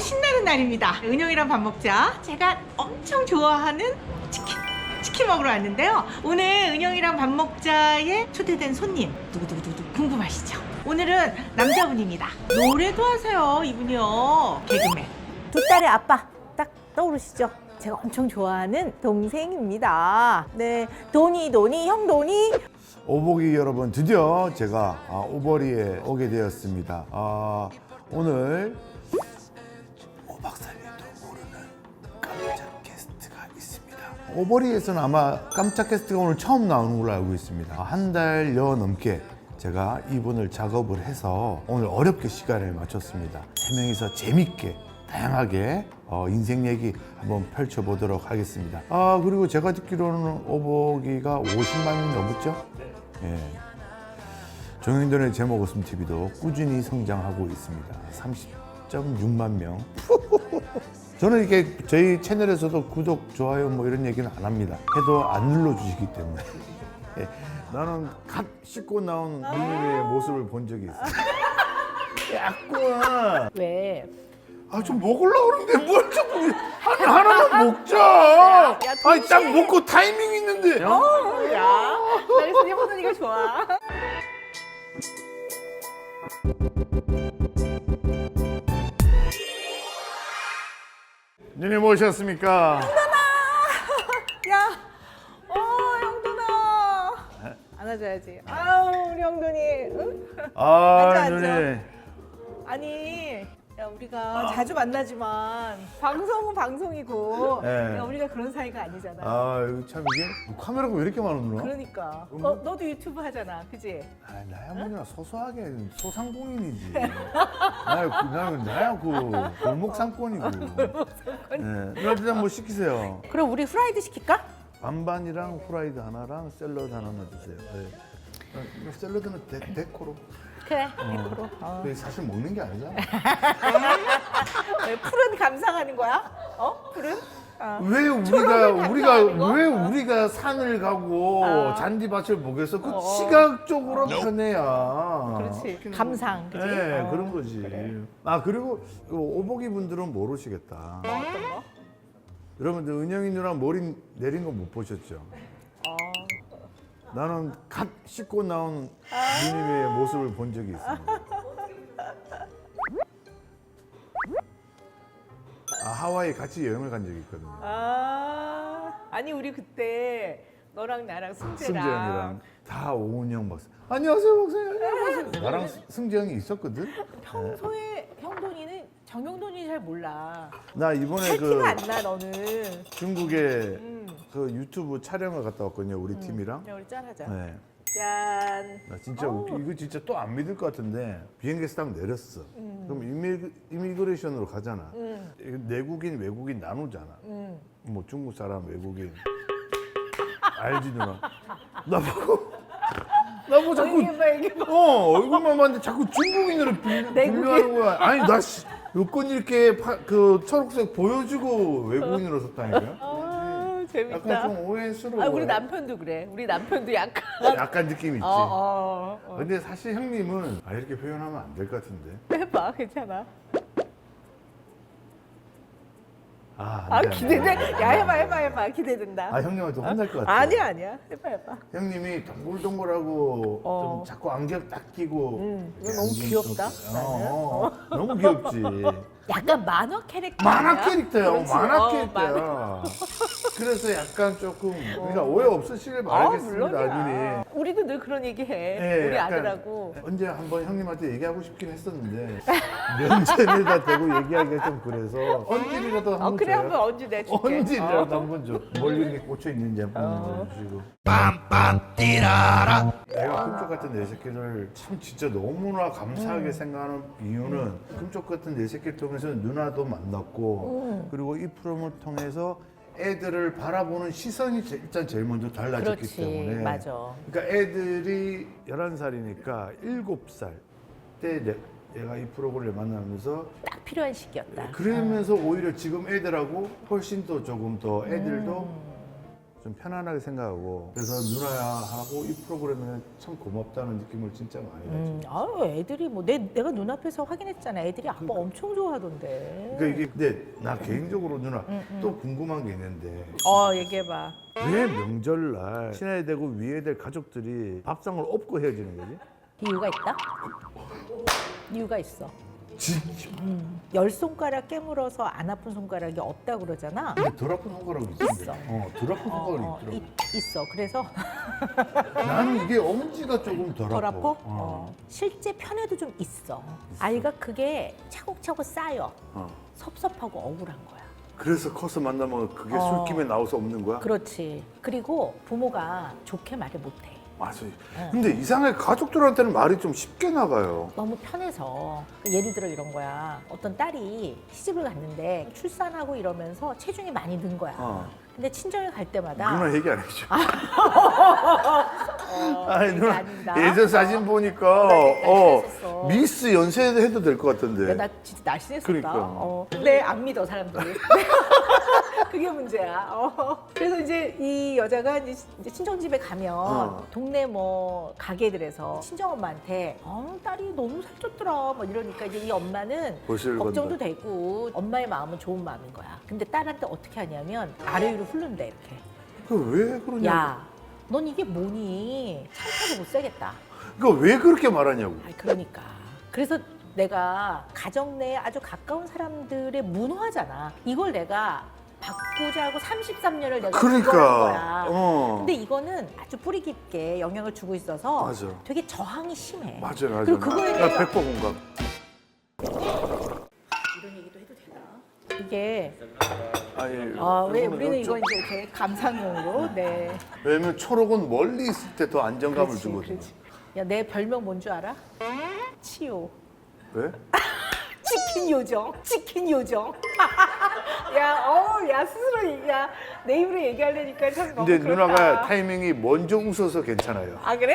신나는 날입니다. 은영이랑 밥 먹자. 제가 엄청 좋아하는 치킨. 치킨 먹으러 왔는데요. 오늘 은영이랑 밥 먹자에 초대된 손님 누구누구누구 궁금하시죠? 오늘은 남자분입니다. 노래도 하세요, 이분이요. 개그맨. 두 딸의 아빠 딱 떠오르시죠? 제가 엄청 좋아하는 동생입니다. 네, 도니 도니 형 도니. 오복이 여러분 드디어 제가 아, 오버리에 오게 되었습니다. 아, 오늘 오버리에서는 아마 깜짝 게스트가 오늘 처음 나오는 걸로 알고 있습니다. 한 달여 넘게 제가 이분을 작업을 해서 오늘 어렵게 시간을 맞췄습니다. 세 명이서 재밌게 다양하게 어, 인생 얘기 한번 펼쳐보도록 하겠습니다. 아 그리고 제가 듣기로는 오복이가 50만이 넘었죠? 예. 종현돈의 제목 웃음 TV도 꾸준히 성장하고 있습니다. 30.6만 명. 저는 이렇게 저희 채널에서도 구독, 좋아요 뭐 이런 얘기는 안 합니다. 해도 안 눌러주시기 때문에. 예. 나는 갓 씻고 나온 누님의 모습을 본 적이 있어요. 야꾸야. 왜? 아 좀 먹으려고 그러는데 뭘 자꾸 하나 하나만 먹자. 아니 딱 먹고 타이밍 있는데. 어, 야, 그래서 형 도니가 좋아. 누님 오셨습니까? 야, 어, 형돈아. 안아줘야지. 아우, 우리 형돈이. 응? 아 앉아, 앉아. 누님. 아니, 야, 우리가 자주 만나지만 방송은 방송이고, 네. 야, 우리가 그런 사이가 아니잖아. 아 이거 참 이게 카메라가 왜 이렇게 많았나? 그러니까. 음. 너, 너도 유튜브 하잖아, 그지? 아 나야 뭐냐 소소하게 소상공인이지. 나야 그, 나야 나야 그 골목 상권이고. 네. 누나 뭐 시키세요. 그럼 우리 후라이드 시킬까? 반반이랑 후라이드 하나랑 샐러드 하나만 주세요. 네. 아, 이거 샐러드는 데, 데코로. 그래, 100%. 어. 근데 사실 먹는 게 아니잖아. 왜 푸른 감상하는 거야? 어? 푸른? 어. 왜 우리가 초록을 우리가 감상하는 왜 우리가 산을 가고 아. 잔디밭을 보겠어? 그 어. 시각적으로 편해야. 그렇지. 감상, 그지? 네, 어, 그런 거지. 그래. 아 그리고 그 오복이 분들은 모르시겠다. 어, 어떤 거? 여러분들 은영이 누나 머리 내린 거 못 보셨죠? 어. 나는 갓 씻고 나온 누님의 모습을 본 적이 있습니다. 아, 하와이 같이 여행을 간 적이 있거든요. 아, 아니 우리 그때 너랑 나랑 승재랑, 승재형이랑 다 오은영 박사. 안녕하세요 박사님. 안녕하세요. 나랑 승재형이 있었거든. 평소에 형돈이는 정형돈이 잘 몰라. 나 이번에 살그 티가 안 나 너는. 중국에 음. 그 유튜브 촬영을 갔다 왔거든요. 우리 팀이랑. 야, 우리 짠하자. 네. 짠. 나 진짜 어우. 웃기. 이거 진짜 또 안 믿을 것 같은데 비행기에서 딱 내렸어. 그럼 이미, 이미그레이션으로 가잖아. 음. 내국인 외국인 나누잖아. 음. 뭐 중국 사람 외국인 알지 누나. 나 보고 나 보고 자꾸 이게 봐 이게 봐. 어 얼굴만 봤는데 자꾸 중국인으로 빌, 내국인. 빌려하는 거야. 아니 나 씨, 여권 이렇게 파, 그 초록색 보여주고 외국인으로 섰다니까요. 아, 재밌다. 약간 좀 오해스러워. 아, 우리 남편도 그래. 우리 남편도 약간. 약간 느낌 있지. 어, 어, 어. 근데 사실 형님은 아 이렇게 표현하면 안 될 것 같은데. 해봐, 괜찮아. 아, 안 아, 돼, 안 돼. 기대돼. 야, 해봐, 해봐, 해봐. 기대된다. 아 형님한테 혼날 것 같아. 아니야, 아니야. 해봐, 해봐. 형님이 동글동글하고 어. 좀 자꾸 안경 딱 끼고. 음, 이거 너무 귀엽다, 쓰고. 어, 어. 너무 귀엽지. 약간 만화 캐릭터. 만화? 캐릭터야. 그렇지. 만화 어, 캐릭터야. 그래서 약간 조금 우리가 오해 없으시길 아, 바라겠습니다, 물론이야. 누님. 우리도 늘 그런 얘기 해. 예, 우리 약간 아들하고. 언제 한번 형님한테 얘기하고 싶긴 했었는데 면전에다 대고 얘기하기가 좀 그래서 언질이라도 한번 어, 그래, 줘요. 한번 언제 내줄게. 언질이라도 어. 한번 줘. 멀리 이렇게 꽂혀 있는지 한번 어. 보여주시고. 내가 금쪽 같은 내 새끼를 참 진짜 너무나 감사하게 음. 생각하는 이유는 금쪽 같은 내 새끼를 통해 서 누나도 만났고 음. 그리고 이 프로그램을 통해서 애들을 바라보는 시선이 제- 일단 제일 먼저 달라졌기 그렇지, 때문에 맞아. 그러니까 애들이 11살이니까 7살 때 내, 얘가 이 프로그램을 만나면서 딱 필요한 시기였다. 그러면서 오히려 지금 애들하고 훨씬 더 조금 더 애들도 음. 좀 편안하게 생각하고 그래서 누나하고 이 프로그램에 참 고맙다는 느낌을 진짜 많이 가지고 음, 아유 애들이 뭐 내 내가 눈앞에서 확인했잖아. 애들이 아빠 엄청 좋아하던데. 그러니까 이게 근데 나 개인적으로 누나 음, 또 궁금한 게 있는데 어 얘기해봐. 왜 명절날 친해야 되고 위해야 될 가족들이 밥상을 업고 헤어지는 거지? 이유가 있다? 이유가 있어. 음, 열 손가락 깨물어서 안 아픈 손가락이 없다 그러잖아. 근데 덜 아픈 손가락이 있던데 있어. 어, 덜 아픈 어, 손가락이 어, 있더라고 있, 있어. 그래서 나는 이게 엄지가 조금 덜, 덜 아파 아파? 어. 실제 편에도 좀 있어. 아이가 그게 차곡차곡 쌓여 어. 섭섭하고 억울한 거야. 그래서 커서 만나면 그게 어. 술김에 나와서 없는 거야? 그렇지. 그리고 부모가 좋게 말을 못해. 맞아. 어. 근데 이상하게 가족들한테는 말이 좀 쉽게 나가요. 너무 편해서 예를 들어 이런 거야 어떤 딸이 시집을 갔는데 출산하고 이러면서 체중이 많이 는 거야 어. 근데 친정에 갈 때마다 누나 얘기 안 해줘. 어, 아니 누나 아닙니다. 예전 사진 보니까 어, 잘했었어. 미스 연세 해도 될것 같던데. 야, 나 진짜 날씬했었다 그러니까. 어. 근데 안 믿어 사람들이 그게 문제야 어. 그래서 이제 이 여자가 이제 이제 친정집에 가면 어. 동네 뭐 가게들에서 친정엄마한테 어, 딸이 너무 살쪘더라 뭐 이러니까 이제 이 엄마는 보실 걱정도. 되고 엄마의 마음은 좋은 마음인 거야. 근데 딸한테 어떻게 하냐면 아래 위로 흐른대 이렇게. 그왜 그러냐? 야, 넌 이게 뭐니? 창타도 못 살겠다. 그러니까 왜 그렇게 말하냐고. 아이 그러니까. 그래서 내가 가정 내에 아주 가까운 사람들의 문화잖아. 이걸 내가 바꾸자고 33년을 내가 그러니까. 거야. 어. 근데 이거는 아주 뿌리 깊게 영향을 주고 있어서 맞아. 되게 저항이 심해. 맞아 맞아. 그리고 그거에 나 대해서 백퍼 공감. 이런 얘기도 해도 되나? 이게 아니. 아, 왜 우리는 좀- 이건 이제 이렇게 감상용으로 네. 왜냐면 초록은 멀리 있을 때 더 안정감을 그렇지, 주거든. 그렇지. 야, 내 별명 뭔 줄 알아? 치요. 왜? 치킨 요정. 치킨 요정. 야, 어, 야 스스로 야, 내 입으로 얘기하려니까 참 너무 근데 그렇다. 누나가 타이밍이 먼저 웃어서 괜찮아요. 아 그래?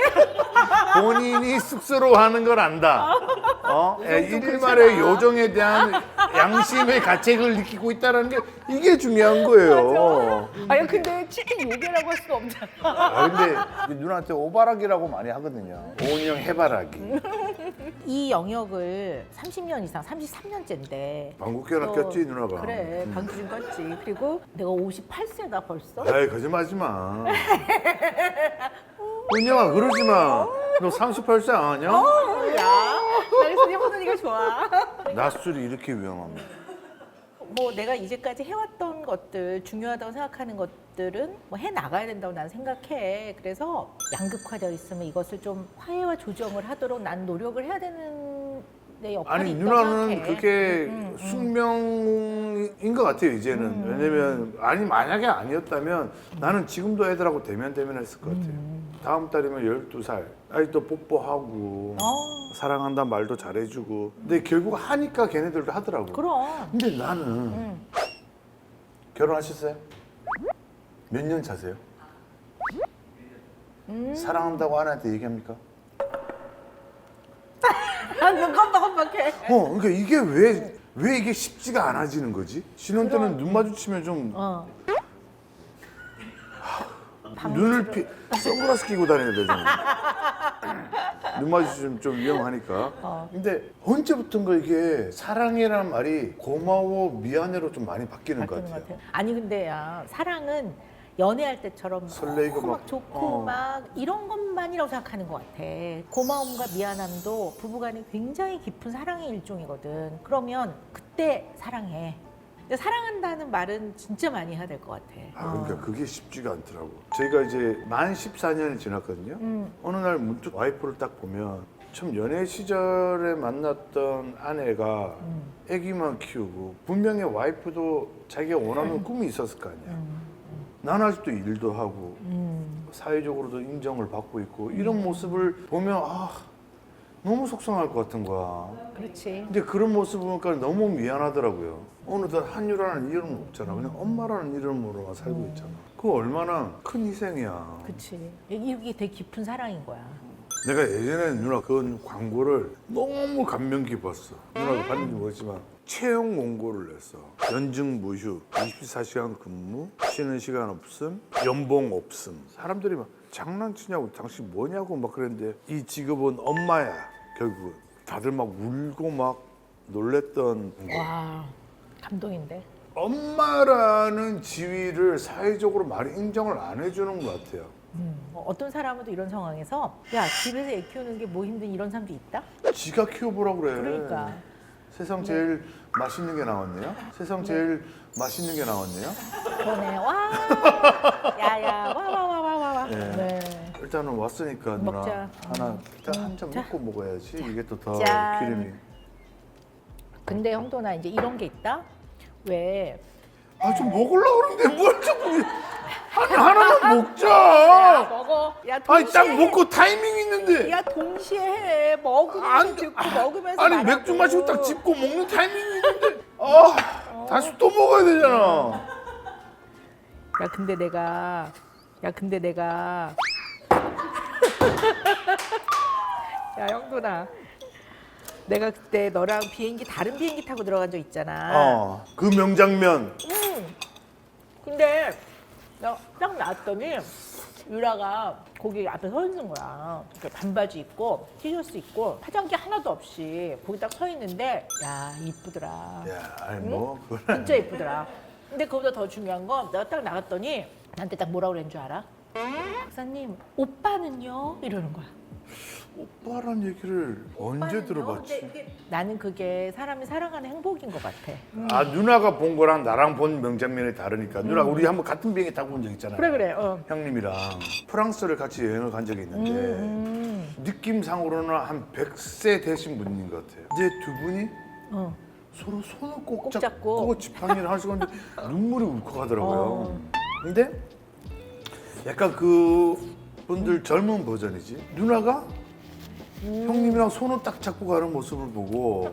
본인이 쑥스러워하는 걸 안다. 어? 예, 일말의. 요정에 대한 양심의 가책을 느끼고 있다는 게 이게 중요한 거예요. 아니 근데 치킨 요괴라고 할 수는 없잖아. 아, 근데 누나한테 오바락이라고 많이 하거든요. 오은영 해바라기. 이 영역을 30년 이상, 33년째인데. 방귀깨나 꼈지 누나가. 그래, 음. 방귀 좀 꼈지. 그리고 내가 58세다 벌써. 아이 거짓말하지 마. 은영아 그러지 마. 너 38세 아니야? 어, 야, 그래서 네 호돈이가 좋아. 낮술이 이렇게 위험합니다. 뭐 내가 이제까지 해왔던 것들 중요하다고 생각하는 것들은 뭐 해 나가야 된다고 난 생각해. 그래서 양극화되어 있으면 이것을 좀 화해와 조정을 하도록 난 노력을 해야 되는 내 역할이 아니 있다고 누나는 생각해. 그게 음, 음. 숙명인 것 같아요 이제는 음. 왜냐면 아니 만약에 아니었다면 나는 지금도 애들하고 대면 대면 했을 것 같아요 다음 달이면 12살 아직도 뽀뽀하고 어, 사랑한다 말도 잘해주고 근데 결국 하니까 걔네들도 하더라고 그럼. 근데 나는 음. 결혼하셨어요? 몇 년 차세요? 음. 사랑한다고 아내한테 얘기합니까? 눈 깜빡깜빡해. 어, 그러니까 이게 왜, 왜 이게 쉽지가 않아지는 거지? 신혼 때는 눈 마주치면 좀 어. 눈을 피, 선글라스 끼고 다녀야 되잖아. 눈 마주치면 좀 위험하니까. 어. 근데 언제부턴가 이게 사랑이라는 말이 고마워, 미안해로 좀 많이 바뀌는 것 바뀌는 같아요. 것 같아요. 아니 근데 야 사랑은 연애할 때처럼 설레이고 막 막, 좋고 어. 막 이런 것만이라고 생각하는 것 같아. 고마움과 미안함도 부부간에 굉장히 깊은 사랑의 일종이거든. 그러면 그때 사랑해. 근데 사랑한다는 말은 진짜 많이 해야 될 것 같아. 아, 그러니까 어. 그게 쉽지가 않더라고. 저희가 이제 만 14년이 지났거든요. 음. 어느 날 문득 와이프를 딱 보면 참 연애 시절에 만났던 아내가 음. 아기만 키우고 분명히 와이프도 자기가 원하는 꿈이 있었을 거 아니야. 음. 난 아직도 일도 하고 음. 사회적으로도 인정을 받고 있고 이런 모습을 보면 아 너무 속상할 것 같은 거야. 그렇지. 근데 그런 모습 보니까 너무 미안하더라고요. 어느덧 한유라는 이름은 없잖아. 그냥 엄마라는 이름으로만 살고 있잖아. 그거 얼마나 큰 희생이야. 그렇지. 이게 되게 깊은 사랑인 거야. 내가 예전에 누나 그 광고를 너무 감명 깊었어. 누나가 봤는지 모르지만 채용 공고를 냈어. 연중 무휴, 24시간 근무, 쉬는 시간 없음, 연봉 없음. 사람들이 막 장난치냐고 당신 뭐냐고 막 그랬는데 이 직업은 엄마야 결국은. 다들 막 울고 막 놀랬던 와 감동인데. 엄마라는 지위를 사회적으로 많이 인정을 안 해주는 것 같아요. 어, 어떤 사람은 또 이런 상황에서 야 집에서 애 키우는 게 뭐 힘든 이런 사람도 있다. 지가 키워보라 그래. 그러니까. 세상 제일 맛있는 게 나왔네요. 세상 제일 맛있는 게 나왔네요. 그러네. 와. 야야. 와와와와와 와. 일단은 왔으니까 누나 먹자. 하나 일단 한잔 자. 먹고 먹어야지. 이게 또 더 짠. 기름이. 근데 형도나 이제 이런 게 있다. 왜? 아 좀 먹으려고 그러는데 뭘 자꾸 아니 하나만 야 먹자. 먹어. 야 아니 동시에. 딱 먹고 타이밍 있는데. 야 동시에 해. 먹으면서 안- 듣고 아, 먹으면서 아니 말하고. 맥주 마시고 딱 짚고 먹는 타이밍이 있는데. 아 다시 또 먹어야 되잖아. 야 근데 내가 야 근데 내가 야 형도나 내가 그때 너랑 비행기 다른 비행기 타고 들어간 적 있잖아. 어, 그 명장면. 음. 근데 나딱 나왔더니 유라가 거기 앞에 서 있는 거야. 이렇게 반바지 입고 티셔츠 입고 화장기 하나도 없이 거기 딱 서 있는데 야 이쁘더라. 야, 아니 뭐 그건 진짜 이쁘더라. 근데 그보다 더 중요한 건 내가 딱 나갔더니 나한테 딱 뭐라 그랬는 줄 알아? 박사님 오빠는요? 이러는 거야. 오빠란 얘기를 언제 오빠는요? 들어봤지? 근데 이게 나는 그게 사람이 살아가는 행복인 것 같아. 아 누나가 본 거랑 나랑 본 명장면이 다르니까 누나 우리 한번 같은 비행기 타고 온 적 있잖아요. 음. 그래 그래. 어. 형님이랑 프랑스를 같이 여행을 간 적이 있는데 음. 느낌상으로는 한 100세 되신 분인 것 같아요. 이제 두 분이 어. 서로 손을 꼭, 꼭 잡고, 잡고. 지팡이를 하시고 있는데 눈물이 울컥하더라고요. 어. 근데 약간 그 분들 젊은 버전이지. 누나가 음. 형님이랑 손을 딱 잡고 가는 모습을 보고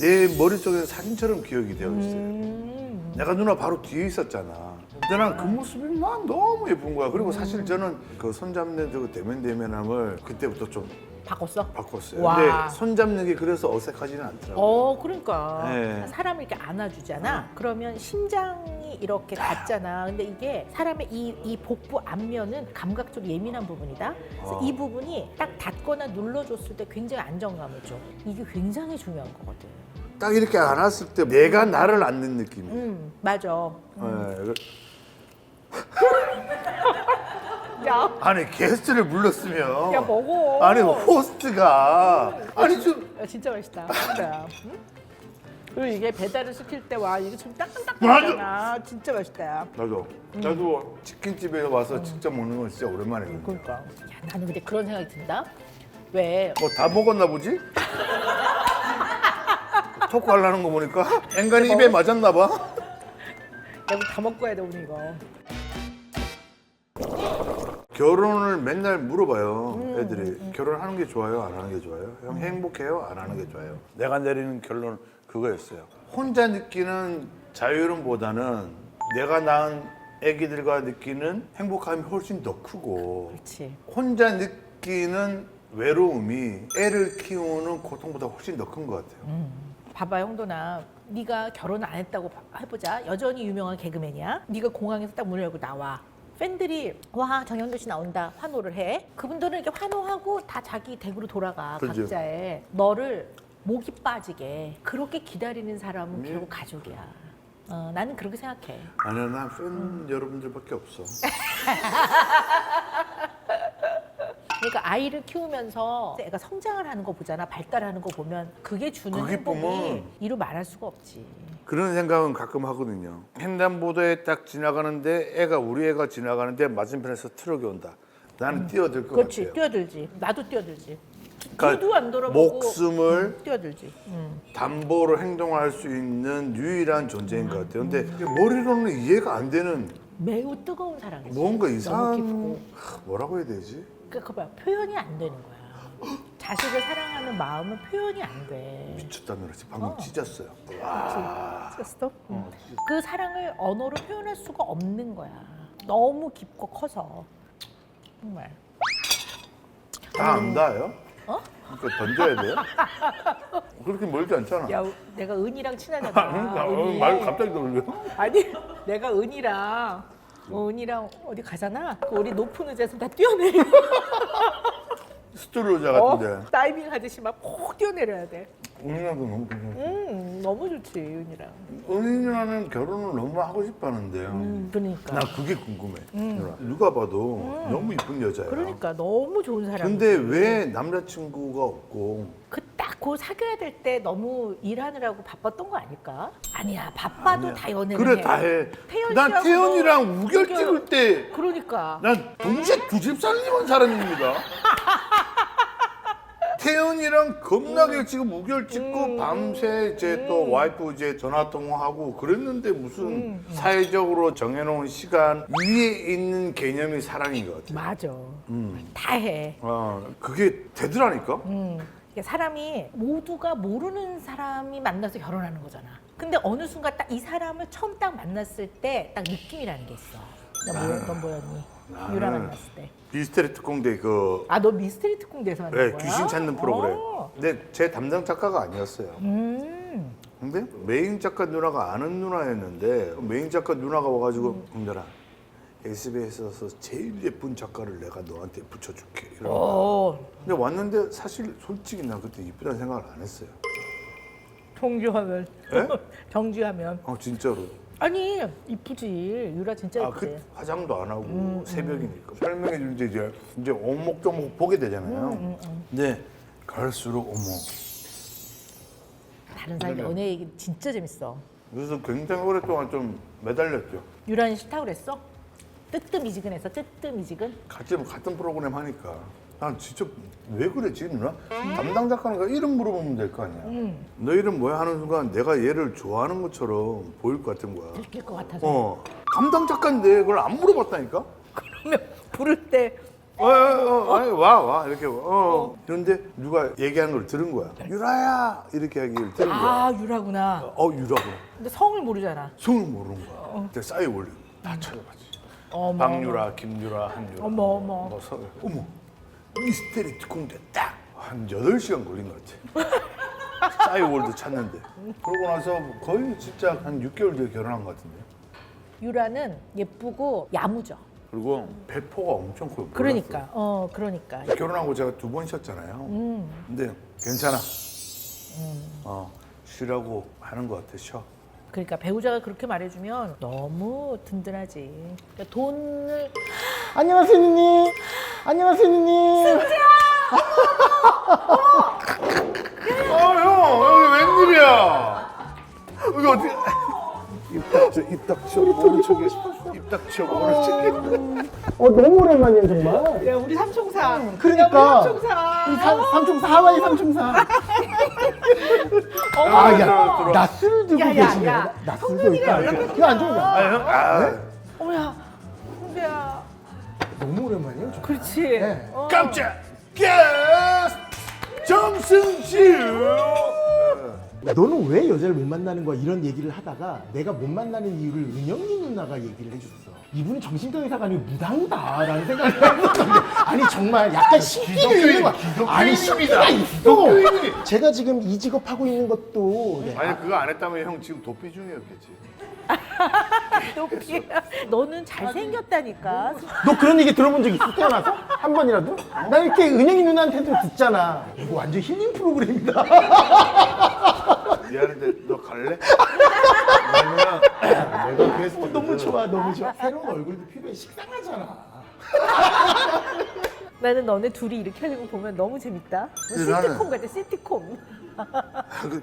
내 머릿속에 사진처럼 기억이 되어 있어요. 음. 내가 누나 바로 뒤에 있었잖아. 근데 난 그 모습이 난 너무 예쁜 거야. 그리고 사실 저는 그 손잡는 그 대면 대면함을 그때부터 좀 바꿨어? 바꿨어요. 와. 근데 손잡는 게 그래서 어색하지는 않더라고요. 어, 그러니까 네. 사람을 이렇게 안아주잖아. 그러면 심장 이 이렇게 닿잖아. 근데 이게 사람의 이, 이 복부 앞면은 감각적으로 예민한 부분이다. 그래서 어. 이 부분이 딱 닿거나 눌러줬을 때 굉장히 안정감을 줘. 이게 굉장히 중요한 거거든. 딱 이렇게 안았을 때 내가 나를 안는 느낌이에요. 음, 맞아. 네, 그- 야, 아니 게스트를 불렀으면 야 먹어. 아니 호스트가 아니 좀 야, 진짜 맛있다. 진짜. 응? 그리고 이게 배달을 시킬 때 와 이게 좀. 따끈따끈하잖아. 진짜 맛있다. 야. 나도 나도 치킨집에 와서 직접 먹는 건 진짜 오랜만이거든요. 그러니까. 야, 나는 근데 그런 생각이 든다. 왜? 뭐 다 먹었나 보지? 토크 하려는 거 보니까 앵간히 입에 맞았나 봐. 내가 다 먹고 해야 돼 오늘 이거. 결혼을 맨날 물어봐요 애들이. 결혼하는 게 좋아요 안 하는 게 좋아요? 형 행복해요 안 하는 게 좋아요? 내가 내리는 결론 그거였어요. 혼자 느끼는 자유로움보다는 내가 낳은 애기들과 느끼는 행복감이 훨씬 더 크고 그렇지. 혼자 느끼는 외로움이 애를 키우는 고통보다 훨씬 더 큰 것 같아요. 봐봐 형도나. 네가 결혼 안 했다고 봐- 해보자. 여전히 유명한 개그맨이야. 네가 공항에서 딱 문을 열고 나와. 팬들이 와 정현도 씨 나온다 환호를 해. 그분들은 이렇게 환호하고 다 자기 댁으로 돌아가 그죠. 각자의 너를 목이 빠지게 그렇게 기다리는 사람은 네. 결국 가족이야. 어, 나는 그렇게 생각해. 아니야 난팬 여러분들밖에 없어 그러니까 아이를 키우면서 애가 성장을 하는 거 보잖아. 발달하는 거 보면 그게 주는 그 행복이 기쁨은 이루 말할 수가 없지. 그런 생각은 가끔 하거든요. 횡단보도에 딱 지나가는데 애가 우리 애가 지나가는데 맞은편에서 트럭이 온다. 나는 뛰어들 것 그렇지 같아요. 뛰어들지 나도 뛰어들지 그러니까 뒤도 안 돌아보고 목숨을 뛰어들지 음. 담보로 행동할 수 있는 유일한 존재인 것 같아요. 근데 머리로는 이해가 안 되는 매우 뜨거운 사랑이지 뭔가 이상한 깊고 하, 뭐라고 해야 되지? 그러니까 그거 봐 표현이 안 되는 거야 자식을 사랑하는 마음은 표현이 안 돼 미쳤다 노래지 방금 어. 찢었어요. 찢었어? 그 사랑을 언어로 표현할 수가 없는 거야 너무 깊고 커서 정말 다 안다요? 어? 그러니까 던져야 돼요? 그렇게 멀지 않잖아. 야, 내가 은이랑 친하잖아. 그러니까 어, 은이. 말 갑자기 돌려. 아니, 내가 은이랑 어, 은이랑 어디 가잖아. 그 우리 높은 의자에서 다 뛰어내려. 스트로자 어, 같은데. 다이빙 하듯이 막 폭 뛰어내려야 돼. 은희랑도 너무 괜찮아. 음, 너무 좋지 은이랑. 은희랑은 결혼을 너무 하고 싶었는데. 음, 그러니까. 나 그게 궁금해. 누가 봐도 너무 이쁜 여자야. 그러니까 너무 좋은 사람. 근데 왜 남자친구가 없고 그딱 그 사귀어야 될 때 너무 일하느라고 바빴던 거 아닐까? 아니야 바빠도 아니야. 다 연애를 그래 해. 다 해. 태연 난 태연이랑 우결. 찍을 때 그러니까 난 동시에 두 집 살림한 사람입니다. 태연이랑 겁나게 지금 우결 찍고 음. 밤새 이제 또 와이프 이제 전화 통화하고 그랬는데 무슨 음. 사회적으로 정해놓은 시간 위에 있는 개념이 사랑인 것 같아. 맞아. 음. 다 해. 아 그게 되더라니까. 음. 이게 사람이 모두가 모르는 사람이 만나서 결혼하는 거잖아. 근데 어느 순간 딱 이 사람을 처음 딱 만났을 때 딱 느낌이라는 게 있어. 나 뭐, 넌 뭐였니? 유라 나는 만났을 때. 미스테리 특공대 그 아, 너 미스테리 특공대에서 만난 네, 거야? 귀신 찾는 프로그램. 어. 근데 제 담당 작가가 아니었어요. 음. 근데 메인 작가 누나가 아는 누나였는데 메인 작가 누나가 와가지고 홍달아 SBS에서 제일 예쁜 작가를 내가 너한테 붙여줄게. 거야. 어. 근데 왔는데 사실 솔직히 나 그때 이쁘다는 생각을 안 했어요. 정주하면. 예? 정주하면. 어 진짜로. 아니 이쁘지 유라 진짜 아, 이쁘지. 그 화장도 안 하고 음, 새벽이니까 설명해 주는데 이제 이제 오목조목 보게 되잖아요. 음, 근데 갈수록 어머. 다른 사람. 연애 얘기 진짜 재밌어. 그래서 굉장히 오랫동안 좀 매달렸죠. 유라는 싫다 그랬어? 뜨뜻미지근해서 뜨뜻미지근? 같이 뭐 같은 프로그램 하니까 난 진짜 왜 그랬지 누나? 담당 작가니까 이름 물어보면 될 거 아니야. 음. 너 이름 뭐야 하는 순간 내가 얘를 좋아하는 것처럼 보일 것 같은 거야. 들킬 것 같아서. 어 담당 작가인데 그걸 안 물어봤다니까. 그러면 부를 때 어, 어, 어, 아니, 와, 와, 이렇게, 어. 그런데 누가 얘기하는 걸 들은 거야. 유라야! 이렇게 하기를 들은 거야. 아 유라구나. 어, 유라구나. 근데 성을 모르잖아. 성을 모르는 거야. 근데 싸이 올리고 다 찾아봤지. 어머. 박유라, 김유라, 한유라. 어머, 어머. 뭐 서, 어머. 미스테리 특공대 딱! 한 8시간 걸린 것 같아. 싸이월드 찾는데. 그러고 나서 거의 진짜 한 6개월 뒤에 결혼한 것 같은데. 유라는 예쁘고 야무져. 그리고 배포가 엄청 커요. 그러니까. 어 그러니까. 결혼하고 제가 두 번 쉬었잖아요. 음. 근데 괜찮아. 어, 쉬라고 하는 것 같아, 쉬어. 그러니까 배우자가 그렇게 말해주면 너무 든든하지. 그러니까 돈을 안녕하세요, 누님. 안녕하세요, 누님. 어, 형, 여기 웬일이야? 여기 어떻게. 입 닥쳐, 입 닥쳐, 오른쪽에. 입 닥쳐, 오른쪽에. 어, 너무 오랜만이에요, 정말. 야 우리 삼총사. 그러니까. 우리 삼총사. 이 삼, 삼총사, 하와이 삼총사. 아, 야, 낯을 야, 야, 계시네. 야. 낯을 두고 있다. 이거 안 좋은 아, 거야. 형, 아. 어머야 홍대야. 너무 오랜만이에요, 정말. 그렇지. 네. 어. 깜짝 게스트 정승주. 너는 왜 여자를 못 만나는 거야? 이런 얘기를 하다가 내가 못 만나는 이유를 은영이 누나가 얘기를 해줬어. 이분은 정신과 의사가 아니고 무당다라는 생각을 했었는데 아니 정말 약간 신기가 있는 거야. 아니 신기가 있어. 제가 지금 이 직업 하고 있는 것도 네. 아니 그거 안 했다면 형 지금 도피 중이었겠지. 높이야. 너는 잘생겼다니까. 너 그런 얘기 들어본 적 있어? 태어나서? 한 번이라도? 나 이렇게 은영이 누나한테도 듣잖아. 이거 완전 힐링 프로그램이다. 미안한데 너 갈래? 왜냐면 내가 게스트 너무 좋아, 너무 좋아. 새로운 얼굴도 필요해. 식상하잖아. 나는 너네 둘이 이렇게 하는 거 보면 너무 재밌다. 근데 나는- 시트콤 같아, 시트콤. 그